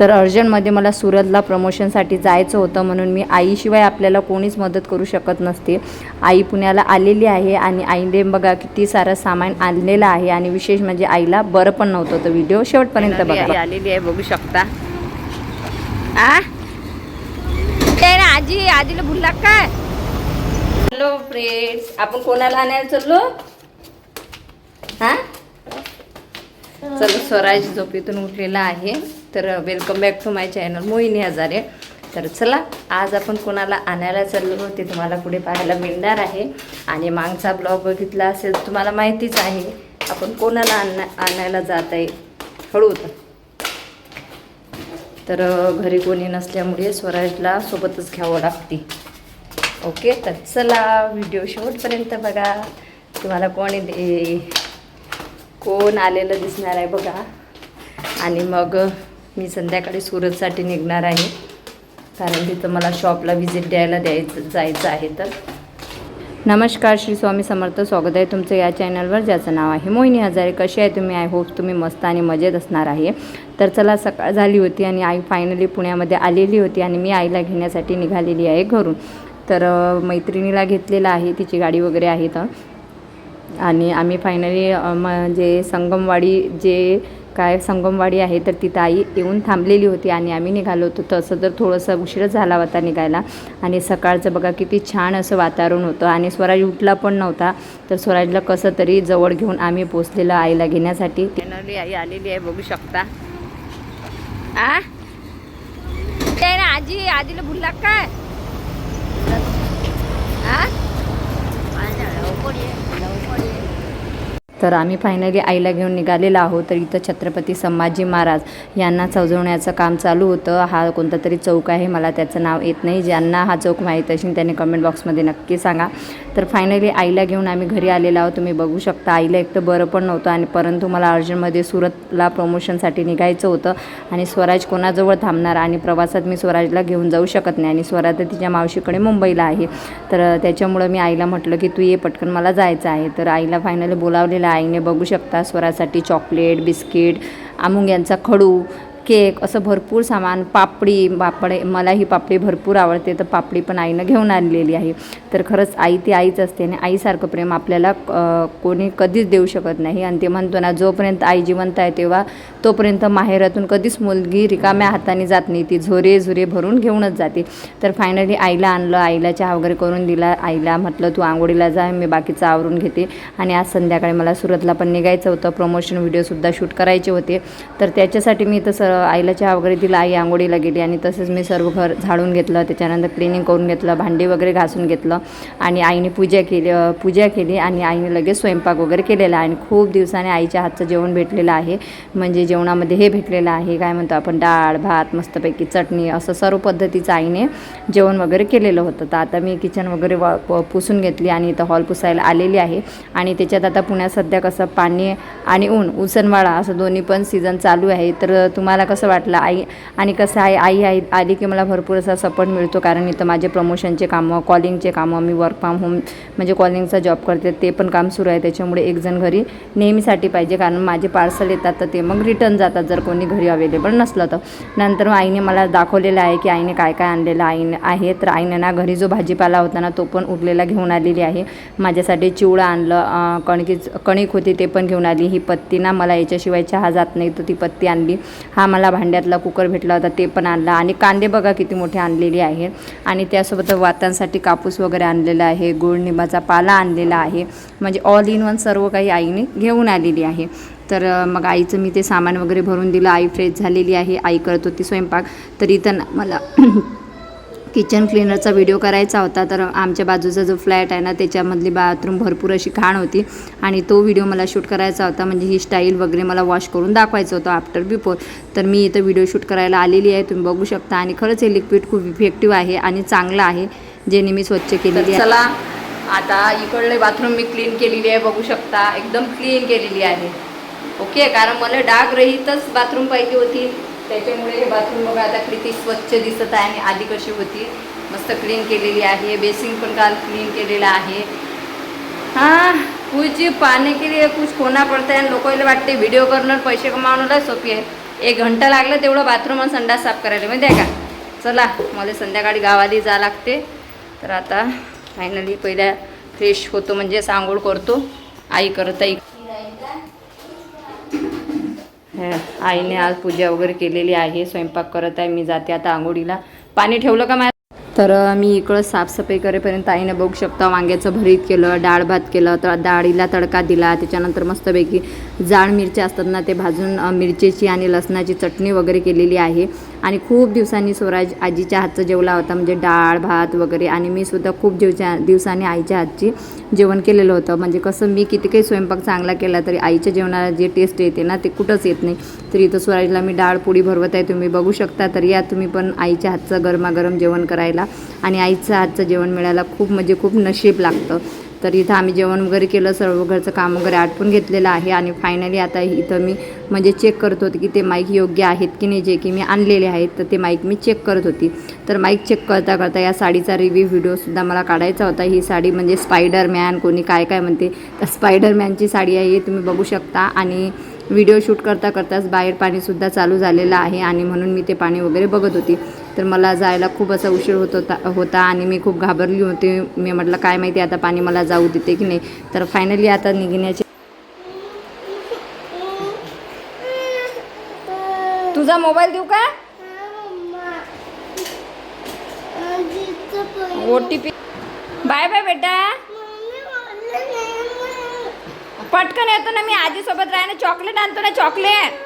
तर अर्जंटमध्ये मला सुरतला प्रमोशनसाठी जायचं होतं म्हणून मी आईशिवाय आपल्याला कोणीच मदत करू शकत नसते. आई पुण्याला आलेली आहे आणि आईने बघा किती सारं सामान आणलेलं आहे आणि विशेष म्हणजे आईला बरं पण नव्हतं तर व्हिडिओ शेवटपर्यंत बघा. आलेली आहे बघू शकता. आ? आजी आजीला भुलला काय हॅलो फ्रेंड्स आपण कोणाला आणायला चाललो? हा. चल स्वराज झोपेतून उठलेला आहे. तर welcome back to my channel Mohini Hazare. तर चला आज आपण कोणाला आणायला चाललो ते तुम्हाला पुढे पाहायला मिळणार आहे. आणि मागचा ब्लॉग बघितला असेल तुम्हाला माहितीच आहे आपण कोणाला आणण्या आणायला जात आहे हळू तर. घरी कोणी नसल्यामुळे स्वराजला सोबतच घ्यावं लागते. ओके तर चला व्हिडिओ शेवटपर्यंत बघा. तुम्हाला कोणी दे कोण आलेलं दिसणार आहे बघा. आणि मग मी संध्याकाळी सुरतसाठी निघणार आहे. कारण तिथं मला शॉपला व्हिजिट द्यायला द्यायचं जायचं आहे तर. नमस्कार श्री स्वामी समर्थ. स्वागत आहे तुमचं या चॅनलवर ज्याचं नाव आहे मोहिनी हजारे. कसे आहे तुम्ही? आय होप तुम्ही मस्त आणि मजेत असणार आहे. तर चला सकाळ झाली होती आणि आई फायनली पुण्यामध्ये आलेली होती आणि मी आईला घेण्यासाठी निघालेली आहे घरून. तर मैत्रिणीला घेतलेलं आहे तिची गाडी वगैरे आहे तर आणि आम्ही फायनली म्हणजे संगमवाडी जे काय संगमवाडी आहे तर तिथं आई येऊन थांबलेली होती आणि आम्ही निघालो होतो. तसं तर थोडंसं उशीरच झाला होता निघायला. आणि सकाळचं बघा किती छान असं वातावरण होतं. आणि स्वराज उठला पण नव्हता. तर स्वराजला कसं तरी जवळ घेऊन आम्ही पोचलेलं आईला घेण्यासाठी. फायनली आई आलेली आहे बघू शकता. आ? ते ना आजी आजीला भुलला काय आ? तर आम्ही फायनली आईला घेऊन निघालेलो आहोत. तर इथं छत्रपती संभाजी महाराज यांना सजवण्याचं काम चालू होतं. हा कोणता तरी चौक आहे मला त्याचं नाव येत नाही. ज्यांना हा चौक माहीत असेल त्यांनी कमेंट बॉक्समध्ये नक्की सांगा. तर फायनली आईला घेऊन आम्ही घरी आलेलो आहोत. तुम्ही बघू शकता आईला एक तर बरं पण नव्हतं आणि परंतु मला अर्जंटमध्ये सुरतला प्रमोशनसाठी निघायचं होतं आणि स्वराज कोणाजवळ थांबणार आणि प्रवासात मी स्वराजला घेऊन जाऊ शकत नाही आणि स्वराज तर तिच्या मावशीकडे मुंबईला आहे. तर त्याच्यामुळं मी आईला म्हटलं की तू ये पटकन मला जायचं आहे. तर आईला फायनली बोलावलेलं आहे. आईने बघू शकता स्वरासाठी चॉकलेट बिस्किट अमुंग यांचा खडू केक असं भरपूर सामान पापडी पापडे मला ही पापडी भरपूर आवडते तर पापडी पण आईनं घेऊन आणलेली आहे. तर खरंच आई ती आईच असते आणि आईसारखं प्रेम आपल्याला कोणी कधीच देऊ शकत नाही. आणि ते म्हणतो ना जोपर्यंत आई जिवंत आहे तेव्हा तोपर्यंत माहेरातून कधीच मुलगी रिकाम्या हाताने जात नाही. ती झोरे झुरे भरून घेऊनच जाते. तर फायनली आईला आणलं आईला चहा वगैरे करून दिला. आईला म्हटलं तू आंघोळीला जा मी बाकीचं आवरून घेते. आणि आज संध्याकाळी मला सुरतला पण निघायचं होतं. प्रमोशन व्हिडिओसुद्धा शूट करायचे होते. तर त्याच्यासाठी मी तसं आईला चहा वगैरे दिला आई आंघोळीला गेली आणि तसंच मी सर्व घर झाडून घेतलं. त्याच्यानंतर क्लिनिंग करून घेतलं भांडी वगैरे घासून घेतलं आणि आईने पूजा केली पूजा केली आणि आईने लगेच स्वयंपाक वगैरे केलेला आहे. आणि खूप दिवसाने आईच्या हातचं जेवण भेटलेलं आहे. म्हणजे जेवणामध्ये हे भेटलेलं आहे. काय म्हणतो आपण डाळ भात मस्तपैकी चटणी असं सर्व पद्धतीचं आईने जेवण वगैरे केलेलं होतं. तर आता मी किचन वगैरे वा पुसून घेतली आणि इथं हॉल पुसायला आलेली आहे. आणि त्याच्यात आता पुण्यात सध्या कसं पाणी आणि ऊन उसनवाळा असं दोन्ही पण सीझन चालू आहे. तर तुम्हाला मला कसं वाटलं आई आणि कसं आहे आई आई आली की मला भरपूर असा सपोर्ट मिळतो. कारण इथं माझे प्रमोशनचे कामं कॉलिंगचे कामं मी वर्क फ्रॉम होम म्हणजे कॉलिंगचा जॉब करते ते पण काम सुरू आहे. त्याच्यामुळे एक जण घरी नेहमीसाठी पाहिजे. कारण माझे पार्सल येतात तर ते मग रिटर्न जातात जर कोणी घरी अवेलेबल नसलं तर. नंतर मग आईने मला दाखवलेलं आहे की आईने काय काय आणलेलं आईने आहे तर आईने ना घरी जो भाजीपाला होता ना तो पण उरलेला घेऊन आलेली आहे. माझ्यासाठी चिवडा आणलं अं, कणकीच कणिक होती ते पण घेऊन आली. ही पत्ती ना मला याच्याशिवाय चहा जात नाही तर ती पत्ती आणली. हा मला भांड्यातला कुकर भेटला होता ते पण आणला. आणि कांदे बघा किती मोठे आणलेले आहे आणि त्यासोबत वातांसाठी कापूस वगैरे आणलेला आहे गोड निंबाचा पाला आणलेला आहे. म्हणजे ऑल इन वन सर्व काही आईने घेऊन आलेली आहे. तर मग आईचं मी ते सामान वगैरे भरून दिलं. आई फ्रेश झालेली आहे. आई करत होती स्वयंपाक. तरी तर मला किचन क्लिनरचा व्हिडिओ करायचा होता तर आमच्या बाजूचा जो फ्लॅट आहे ना त्याच्यामधली बाथरूम भरपूर अशी घाण होती. आणि तो व्हिडिओ मला शूट करायचा होता म्हणजे ही स्टाईल वगैरे मला वॉश करून दाखवायचं होतं आफ्टर बिफोर तर मी इथं व्हिडिओ शूट करायला आलेली आहे तुम्ही बघू शकता. आणि खरंच हे लिक्विड खूप इफेक्टिव्ह आहे आणि चांगलं आहे जे नेहमी स्वच्छ केलेली आहे. चला आता इकडले बाथरूम मी क्लीन केलेली आहे बघू शकता. एकदम क्लीन केलेली आहे. ओके कारण मला डाग रहितच बाथरूम पाहिजे होती. त्याच्यामुळे हे बाथरूम बघा आता किती स्वच्छ दिसत आहे आणि आधी कशी होती. मस्त क्लीन केलेली आहे. बेसिंग पण काल क्लीन केलेलं आहे. हां कुछ पाने के लिए कुछ खोना पड़ता आणि लोकांना वाटते व्हिडिओ करणं पैसे कमावणं सोपी आहे. एक घंटा लागलं तेवढं बाथरूम आणि संडास साफ करायला. माहिती आहे का? चला मला संध्याकाळी गावाली जा लागते. तर आता फायनली पहिल्या फ्रेश होतो म्हणजे आंघोळ करतो. आई करत आई आईने आज पूजा वगैरे केलेली आहे स्वयंपाक करत आहे मी जाते आता आंघोळीला. पाणी ठेवलं का माझ्या तर मी इकडं साफसफाई करेपर्यंत आईने बघू शकता वांग्याचं भरीत केलं डाळ भात केलं तर डाळीला तडका दिला त्याच्यानंतर मस्तपैकी जाड मिरच्या असतात ना ते भाजून मिरचीची आणि लसणाची चटणी वगैरे केलेली आहे. आणि खूप दिवसांनी स्वराज आजीच्या हातचं जेवला होता म्हणजे डाळ भात वगैरे. आणि मी सुद्धा खूप दिवच्या दिवसांनी आईच्या हातची जेवण केलेलं होतं. म्हणजे कसं मी किती काही स्वयंपाक चांगला केला तरी आईच्या जेवणाला जे टेस्ट येते ना ते कुठंच येत नाही. तर इथं स्वराजला मी डाळ पोळी भरवत आहे तुम्ही बघू शकता. तर या तुम्ही पण आईच्या हातचं गरमागरम जेवण करायला. आणि आईचं हातचं जेवण मिळायला खूप म्हणजे खूप नशीब लागतं. तर इथं आम्ही जेवण वगैरे केलं सर्व घरचं काम वगैरे आटपून घेतलेलं आहे. आणि फायनली आता इथं मी म्हणजे चेक करत होते की ते माईक योग्य आहेत की नाही जे की मी आणलेले आहेत तर ते माईक मी चेक करत होती. तर माईक चेक करता करता या साडीचा रिव्ह्यू व्हिडिओसुद्धा मला काढायचा होता. ही साडी म्हणजे स्पायडरमॅन कोणी काय काय म्हणते तर स्पायडरमॅनची साडी आहे ही तुम्ही बघू शकता. आणि व्हिडिओ शूट करता करताच बाहेर पाणीसुद्धा चालू झालेलं आहे. आणि म्हणून मी ते पाणी वगैरे बघत होती. तर मला जायला खूप असा उशीर होत होता होता आणि मी खूप घाबरली होती. मी म्हटलं काय माहिती आता पाणी मला जाऊ देते की नाही? तर फायनली आता निघण्याचे तुझा मोबाईल देऊ का? O T P bye bye बेटा. पटकन येतो ना मी आजीसोबत राहा ना चॉकलेट आणतो ना चॉकलेट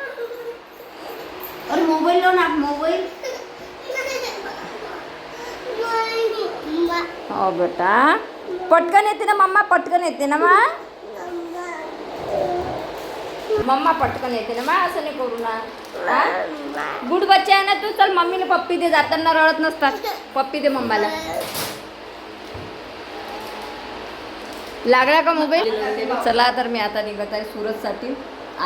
मोबाईल लावून मोबाईल हो बेटा. पटकन येते ना मम्मा पटकन येते ना मा? मम्मा पटकन येते ना मा असं नाही करू ना. गुड बच्चा आहे ना तू चल मम्मीने पप्पी दे जाताना रडत नसतात. पप्पी दे मम्माला. लागला का मोबाईल? चला तर मी आता निघत आहे सुरतसाठी.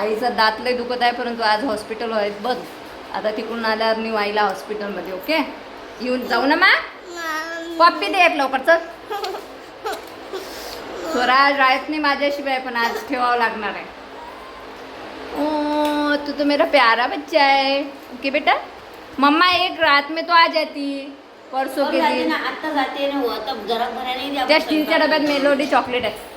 आईचा दात लय दुखत आहे परंतु आज हॉस्पिटल आहेत बघ आता तिकडून आल्यावर मी आईला हॉस्पिटलमध्ये ओके? येऊन जाऊ ना मा? पप्पी दे एक लवकर चल. स्वराज राहत नाही माझ्याशिवाय पण आज ठेवावं लागणार आहे. ओ तू तो मेरा प्यारा बच्चा है ओके बेटा. मम्मा एक रात में तो आ जाती परसों के जाते दिन. ना आता जाते ना वो तब जरा त्या स्टीलच्या डब्यात मेलोडी चॉकलेट आहे. हाँ.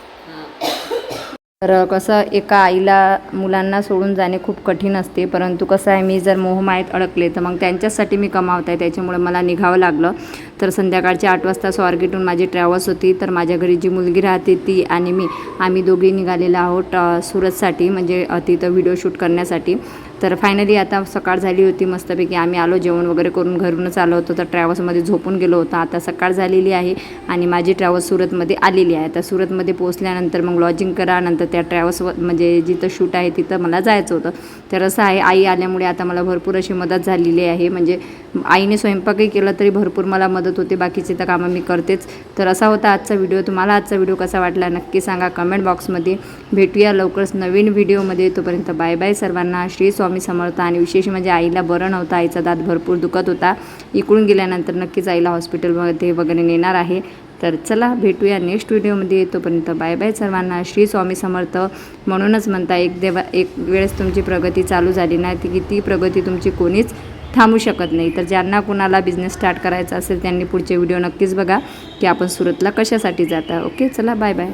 तर कसं एका आईला मुलांना सोडून जाणे खूप कठीण असते परंतु कसं आहे मी जर मोहमायेत अडकले तर मग त्यांच्यासाठी मी कमावत आहे त्याच्यामुळे मला निघावं लागलं. तर संध्याकाळच्या आठ वाजता स्वारगेटून माझी ट्रॅव्हल्स होती तर माझ्या घरी जी मुलगी राहते ती आणि मी आम्ही दोघी निघालेलो आहोत सुरतसाठी म्हणजे तिथं व्हिडिओ शूट करण्यासाठी. तर फायनली आता सकाळ झाली होती मस्तपैकी. आम्ही आलो जेवण वगैरे करून घरूनच आलो होतो. तर ट्रॅव्हल्समध्ये झोपून गेलो होतो. आता सकाळ झालेली आहे आणि माझी ट्रॅव्हल्स सुरतमध्ये आलेली आहे. तर सुरतमध्ये पोहोचल्यानंतर मग लॉजिंग करा नंतर त्या ट्रॅव्हल्स म्हणजे जिथं शूट आहे तिथं मला जायचं होतं. तर असं आहे आई आल्यामुळे आता मला भरपूर अशी मदत झालेली आहे. म्हणजे आईने स्वयंपाकही केला तरी भरपूर मला मदत होते. बाकीचे तर कामं मी करतेच. तर असा होता आजचा व्हिडिओ. तुम्हाला आजचा व्हिडिओ कसा वाटला नक्की सांगा कमेंट बॉक्समध्ये भेटूया लवकरच नवीन व्हिडिओमध्ये तोपर्यंत बाय बाय सर्वांना. श्री स्वामी समर्थ. आणि विशेष म्हणजे आईला बरं नव्हतं. आईचा दात भरपूर दुखत होता. इकडून गेल्यानंतर नक्कीच आईला हॉस्पिटलमध्ये वगैरे नेणार आहे. तर चला भेटूया नेक्स्ट व्हिडिओमध्ये तोपर्यंत बाय बाय सर्वांना. श्री स्वामी समर्थ. म्हणूनच म्हणता एक देवा एक वेळेस तुमची प्रगती चालू झाली नाही ती की ती प्रगती तुमची कोणीच थांबू शकत नाही. तर ज्यांना कुणाला बिझनेस स्टार्ट करायचा असेल त्यांनी पुढचे व्हिडिओ नक्कीच बघा की आपण सुरतला कशासाठी जाता. ओके चला बाय बाय